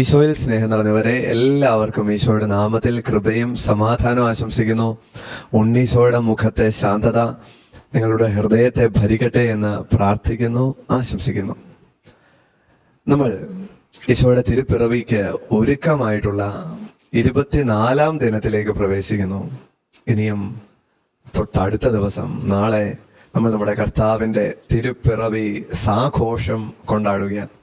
ഈശോയിൽ സ്നേഹം നിറഞ്ഞവരെ എല്ലാവർക്കും ഈശോയുടെ നാമത്തിൽ കൃപയും സമാധാനവും ആശംസിക്കുന്നു. ഉണ്ണീശോയുടെ മുഖത്തെ ശാന്തത നിങ്ങളുടെ ഹൃദയത്തെ ഭരിക്കട്ടെ എന്ന് പ്രാർത്ഥിക്കുന്നു ആശംസിക്കുന്നു. നമ്മൾ ഈശോയുടെ തിരുപ്പിറവിക്ക് ഒരുക്കമായിട്ടുള്ള ഇരുപത്തിനാലാം ദിനത്തിലേക്ക് പ്രവേശിക്കുന്നു. ഇനിയും തൊട്ടടുത്ത ദിവസം നാളെ നമ്മൾ നമ്മുടെ കർത്താവിന്റെ തിരുപ്പിറവി സാഘോഷം കൊണ്ടാടുകയാണ്.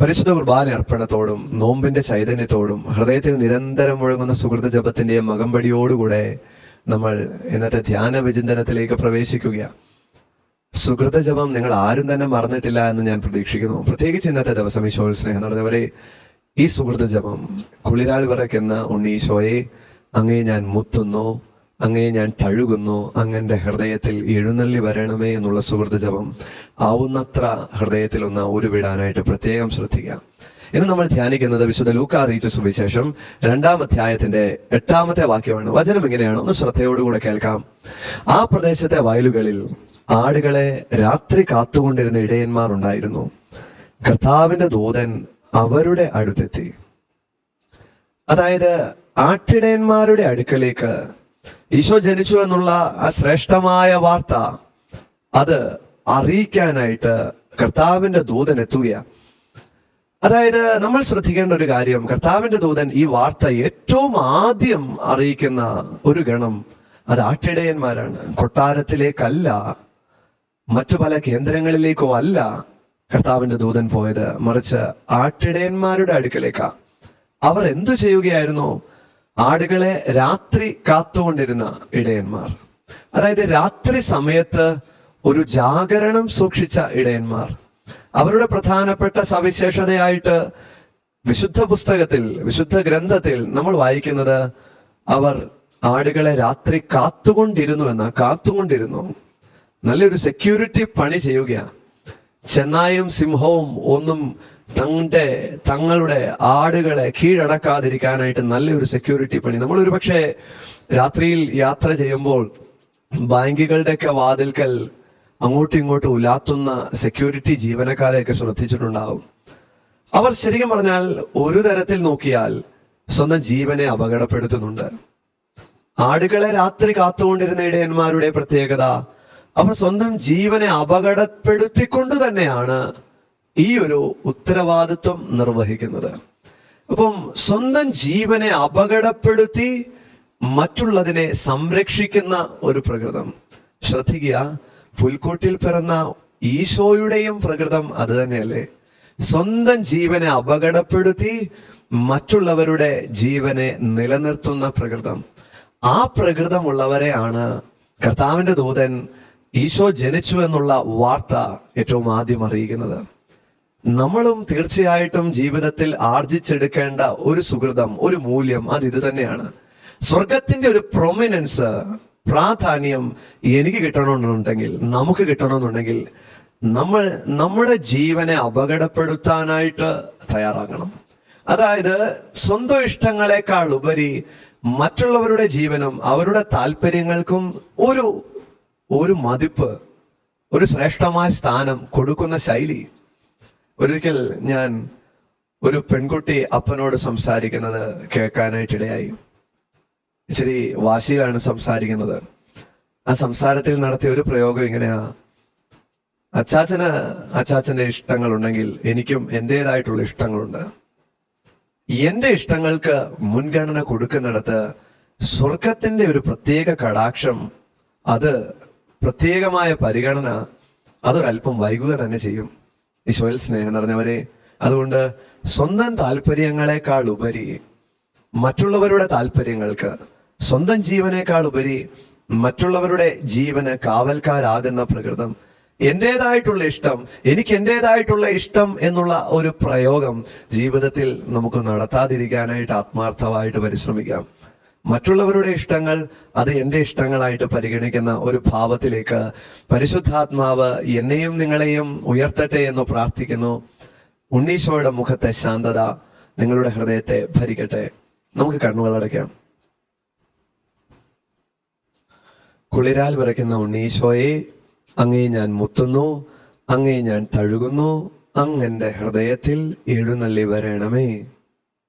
പരിശുദ്ധ കുർബാന അർപ്പണത്തോടും നോമ്പിന്റെ ചൈതന്യത്തോടും ഹൃദയത്തിൽ നിരന്തരം മുഴങ്ങുന്ന സുഹൃത ജപത്തിന്റെ മകമ്പടിയോടുകൂടെ നമ്മൾ ഇന്നത്തെ ധ്യാന വിചിന്തനത്തിലേക്ക് പ്രവേശിക്കുക സുഹൃത ജപം നിങ്ങൾ ആരും തന്നെ മറന്നിട്ടില്ല എന്ന് ഞാൻ പ്രതീക്ഷിക്കുന്നു. പ്രത്യേകിച്ച് ഇന്നത്തെ ദിവസം ഈശോ സ്നേഹം നടന്നവരെ ഈ സുഹൃത ജപം കുളിരാൽ വിറയ്ക്കുന്ന ഉണ്ണീശോയെ അങ്ങേ ഞാൻ മുത്തുന്നു. അങ്ങേ ഞാൻ തഴുകുന്നു അങ്ങന്റെ ഹൃദയത്തിൽ എഴുന്നള്ളി വരണമേ എന്നുള്ള സുഹൃത്ത് ജപം ആവുന്നത്ര ഹൃദയത്തിൽ ഒന്ന് ഉരുവിടാനായിട്ട് പ്രത്യേകം ശ്രദ്ധിക്കാം ഇന്ന് നമ്മൾ ധ്യാനിക്കുന്നത് വിശുദ്ധ ലൂക്ക അറിയിച്ച സുവിശേഷം രണ്ടാം അധ്യായത്തിന്റെ എട്ടാമത്തെ വാക്യമാണ്. വചനം ഇങ്ങനെയാണ് ഒന്ന് ശ്രദ്ധയോടുകൂടെ കേൾക്കാം. ആ പ്രദേശത്തെ വയലുകളിൽ ആടുകളെ രാത്രി കാത്തുകൊണ്ടിരുന്ന ഇടയന്മാർ ഉണ്ടായിരുന്നു. കർത്താവിന്റെ ദൂതൻ അവരുടെ അടുത്തെത്തി. അതായത് ആട്ടിടയന്മാരുടെ അടുക്കലേക്ക് ഈശോ ജനിച്ചു എന്നുള്ള ആ ശ്രേഷ്ഠമായ വാർത്ത അത് അറിയിക്കാനായിട്ട് കർത്താവിന്റെ ദൂതൻ എത്തുകയാണ് അതായത് നമ്മൾ ശ്രദ്ധിക്കേണ്ട ഒരു കാര്യം കർത്താവിന്റെ ദൂതൻ ഈ വാർത്ത ഏറ്റവും ആദ്യം അറിയിക്കുന്ന ഒരു ഗണം അത് ആട്ടിടയന്മാരാണ്. കൊട്ടാരത്തിലേക്കല്ല മറ്റു പല കേന്ദ്രങ്ങളിലേക്കോ അല്ല കർത്താവിന്റെ ദൂതൻ പോയത്. മറിച്ച് ആട്ടിടയന്മാരുടെ അടുക്കലേക്കാ. അവർ എന്തു ചെയ്യുകയായിരുന്നു? ആടുകളെ രാത്രി കാത്തുകൊണ്ടിരുന്ന ഇടയന്മാർ. അതായത് രാത്രി സമയത്ത് ഒരു ജാഗരണം സൂക്ഷിച്ച ഇടയന്മാർ. അവരുടെ പ്രധാനപ്പെട്ട സവിശേഷതയായിട്ട് വിശുദ്ധ പുസ്തകത്തിൽ വിശുദ്ധ ഗ്രന്ഥത്തിൽ നമ്മൾ വായിക്കുന്നത് അവർ ആടുകളെ രാത്രി കാത്തുകൊണ്ടിരുന്നു എന്ന കാത്തുകൊണ്ടിരുന്നു. നല്ലൊരു സെക്യൂരിറ്റി പണി ചെയ്യുകയാണ്. ചെന്നായും സിംഹവും ഒന്നും തങ്ങളുടെ തങ്ങളുടെ ആടുകളെ കീഴടക്കാതിരിക്കാനായിട്ട് നല്ലൊരു സെക്യൂരിറ്റി പണി. നമ്മൾ ഒരു പക്ഷേ രാത്രിയിൽ യാത്ര ചെയ്യുമ്പോൾ ബാങ്കുകളുടെയൊക്കെ വാതിൽക്കൽ അങ്ങോട്ടും ഇങ്ങോട്ടും ഉലാത്തുന്ന സെക്യൂരിറ്റി ജീവനക്കാരെയൊക്കെ ശ്രദ്ധിച്ചിട്ടുണ്ടാവും. അവർ ശരിക്കും പറഞ്ഞാൽ ഒരു തരത്തിൽ നോക്കിയാൽ സ്വന്തം ജീവനെ അപകടപ്പെടുത്തുന്നുണ്ട്. ആടുകളെ രാത്രി കാത്തുകൊണ്ടിരുന്ന ഇടയന്മാരുടെ പ്രത്യേകത അവർ സ്വന്തം ജീവനെ അപകടപ്പെടുത്തിക്കൊണ്ട് തന്നെയാണ് ഈ ഒരു ഉത്തരവാദിത്വം നിർവഹിക്കുന്നത്. അപ്പം സ്വന്തം ജീവനെ അപകടപ്പെടുത്തി മറ്റുള്ളതിനെ സംരക്ഷിക്കുന്ന ഒരു പ്രകൃതം. ശ്രദ്ധിക്കുക പുൽക്കൂട്ടിൽ പിറന്ന ഈശോയുടെയും പ്രകൃതം അത് തന്നെയല്ലേ? സ്വന്തം ജീവനെ അപകടപ്പെടുത്തി മറ്റുള്ളവരുടെ ജീവനെ നിലനിർത്തുന്ന പ്രകൃതം. ആ പ്രകൃതമുള്ളവരെയാണ് കർത്താവിന്റെ ദൂതൻ ഈശോ ജനിച്ചു എന്നുള്ള വാർത്ത ഏറ്റവും ആദ്യം അറിയിക്കുന്നത്. നമ്മളും തീർച്ചയായിട്ടും ജീവിതത്തിൽ ആർജിച്ചെടുക്കേണ്ട ഒരു സുഹൃതം ഒരു മൂല്യം അത് ഇത് തന്നെയാണ്. സ്വർഗത്തിന്റെ ഒരു പ്രൊമിനൻസ് പ്രാധാന്യം എനിക്ക് കിട്ടണമെന്നുണ്ടെങ്കിൽ നമുക്ക് കിട്ടണമെന്നുണ്ടെങ്കിൽ നമ്മൾ നമ്മുടെ ജീവനെ അപകടപ്പെടുത്താനായിട്ട് തയ്യാറാകണം. അതായത് സ്വന്തം ഇഷ്ടങ്ങളെക്കാൾ ഉപരി മറ്റുള്ളവരുടെ ജീവനും അവരുടെ താല്പര്യങ്ങൾക്കും ഒരു ഒരു മതിപ്പ് ഒരു ശ്രേഷ്ഠമായ സ്ഥാനം കൊടുക്കുന്ന ശൈലി ഒരിക്കൽ ഞാൻ ഒരു പെൺകുട്ടി അപ്പനോട് സംസാരിക്കുന്നത് കേൾക്കാനായിട്ടിടയായി. ഇച്ചിരി വാശിയിലാണ് സംസാരിക്കുന്നത്. ആ സംസാരത്തിൽ നടത്തിയ ഒരു പ്രയോഗം ഇങ്ങനെയാ. അച്ചാച്ചന് അച്ചാച്ചന്റെ ഇഷ്ടങ്ങളുണ്ടെങ്കിൽ എനിക്കും എന്റെതായിട്ടുള്ള ഇഷ്ടങ്ങളുണ്ട്. എന്റെ ഇഷ്ടങ്ങൾക്ക് മുൻഗണന കൊടുക്കുന്നിടത്ത് സ്വർഗത്തിന്റെ ഒരു പ്രത്യേക കടാക്ഷം അത് പ്രത്യേകമായ പരിഗണന അതൊരല്പം വൈകുക തന്നെ ചെയ്യും. ഈശോയിൽ സ്നേഹം നിറഞ്ഞവരെ അതുകൊണ്ട് സ്വന്തം താല്പര്യങ്ങളെക്കാൾ ഉപരി മറ്റുള്ളവരുടെ താല്പര്യങ്ങൾക്ക് സ്വന്തം ജീവനേക്കാൾ ഉപരി മറ്റുള്ളവരുടെ ജീവന് കാവൽക്കാരാകുന്ന പ്രകൃതം. എന്റേതായിട്ടുള്ള ഇഷ്ടം എനിക്ക് എന്റേതായിട്ടുള്ള ഇഷ്ടം എന്നുള്ള ഒരു പ്രയോഗം ജീവിതത്തിൽ നമുക്ക് നടത്താതിരിക്കാനായിട്ട് ആത്മാർത്ഥമായിട്ട് പരിശ്രമിക്കാം. മറ്റുള്ളവരുടെ ഇഷ്ടങ്ങൾ അത് എന്റെ ഇഷ്ടങ്ങളായിട്ട് പരിഗണിക്കുന്ന ഒരു ഭാവത്തിലേക്ക് പരിശുദ്ധാത്മാവ് എന്നെയും നിങ്ങളെയും ഉയർത്തട്ടെ എന്ന് പ്രാർത്ഥിക്കുന്നു. ഉണ്ണീശോയുടെ മുഖത്തെ ശാന്തത നിങ്ങളുടെ ഹൃദയത്തെ ഭരിക്കട്ടെ. നമുക്ക് കണ്ണുകൾ അടയ്ക്കാം. കുളിരാൽ വിറയ്ക്കുന്ന ഉണ്ണീശോയെ അങ്ങേ ഞാൻ മുത്തുന്നു അങ്ങേ ഞാൻ തഴുകുന്നു അങ്ങന്റെ ഹൃദയത്തിൽ എഴുന്നള്ളി വരണമേ.